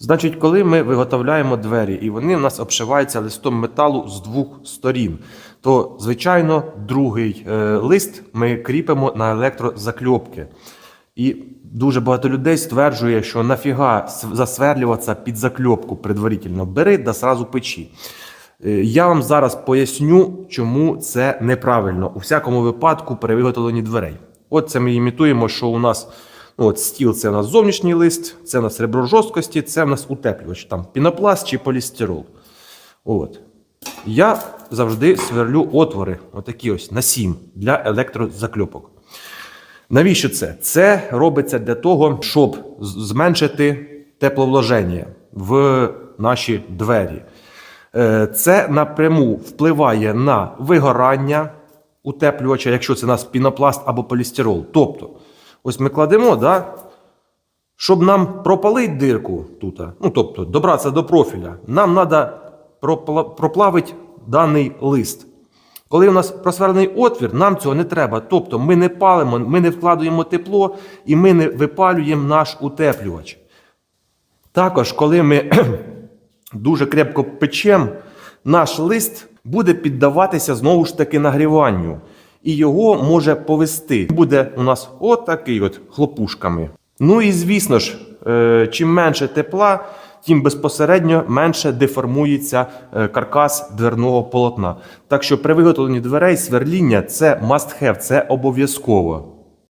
Значить, коли ми виготовляємо двері і вони в нас обшиваються листом металу з двох сторін, то, звичайно, другий е, лист ми кріпимо на електрозакльопки. І дуже багато людей стверджує, що нафіга засверлюватися під закльопку предварительно. Бери да сразу печі. Е, Я вам зараз поясню, чому це неправильно у всякому випадку при виготовленні дверей. От це ми імітуємо, що у нас от стіл це у нас зовнішній лист, це у нас ребро жорсткості, це у нас утеплювач, там пінопласт чи полістирол. От. Я завжди сверлю отвори, отакі ось на 7 для електрозакльопок. Навіщо це? Це робиться для того, щоб зменшити тепловложення в наші двері. Е, Це напряму впливає на вигорання утеплювача, якщо це у нас пінопласт або полістирол. Тобто, ось ми кладемо, да, щоб нам пропалити дирку тут, ну тобто добратися до профіля, нам треба проплавити даний лист. Коли у нас просверлений отвір, нам цього не треба. Тобто ми не палимо, ми не вкладуємо тепло і ми не випалюємо наш утеплювач. Також, коли ми дуже крепко печемо, наш лист буде піддаватися знову ж таки нагріванню. І його може повести. Буде у нас отакий от хлопушками. Ну і звісно ж, е, чим менше тепла, тим безпосередньо менше деформується е, каркас дверного полотна. Так що при виготовленні дверей сверління це must have, це обов'язково.